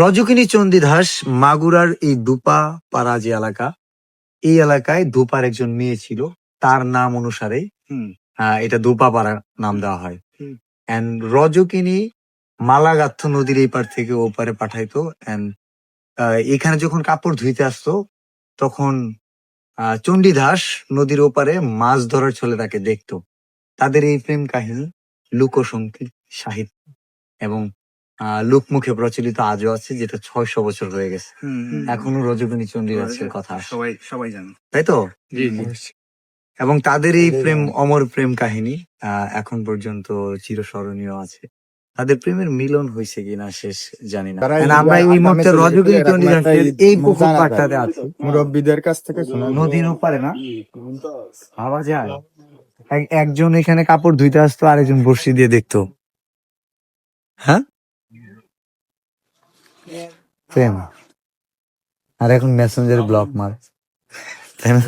রজকিনী চণ্ডীদাস মাগুরার এই দুপা পাড়া যে এলাকা এই এলাকায় দুপার একজন মেয়ে ছিল তার নাম অনুসারে এটা দুপা পাড়া নাম দেওয়া হয়। এন্ড রজকিনী মালাগাথ নদীর এই পার থেকে ও পারে পাঠাইতো। এন্ড এখানে যখন কাপড় ধুইতে আসতো তখন চণ্ডীদাস নদীর ওপারে মাছ ধরার ছলে তাকে দেখতো। তাদের এই প্রেম কাহিনী লোকসঙ্গীত সাহিত্য এবং আহ, লোকমুখে প্রচলিত আজও আছে যেটা ছয়শো বছর হয়ে গেছে। এখনও রজকিনী চণ্ডীদাসের কথা সবাই সবাই জানে। তাই তো? জি এবং তাদের এই প্রেম অমর প্রেম কাহিনী আহ, এখন পর্যন্ত চিরস্মরণীয় আছে। তাদের প্রেমের মিলন হয়েছে কিনা শেষ জানি না। আমরা এই মুহূর্তে এই পুকুর আছে। মুরব্বীদের কাছ থেকে নদীর ওপারে না। ভাবা যায়। একজন এখানে কাপড় ধুইতে আসতো আরেকজন বর্ষি দিয়ে দেখতো। হ্যাঁ? প্রেম আর এখন মেসেঞ্জার ব্লক মার। তাই না?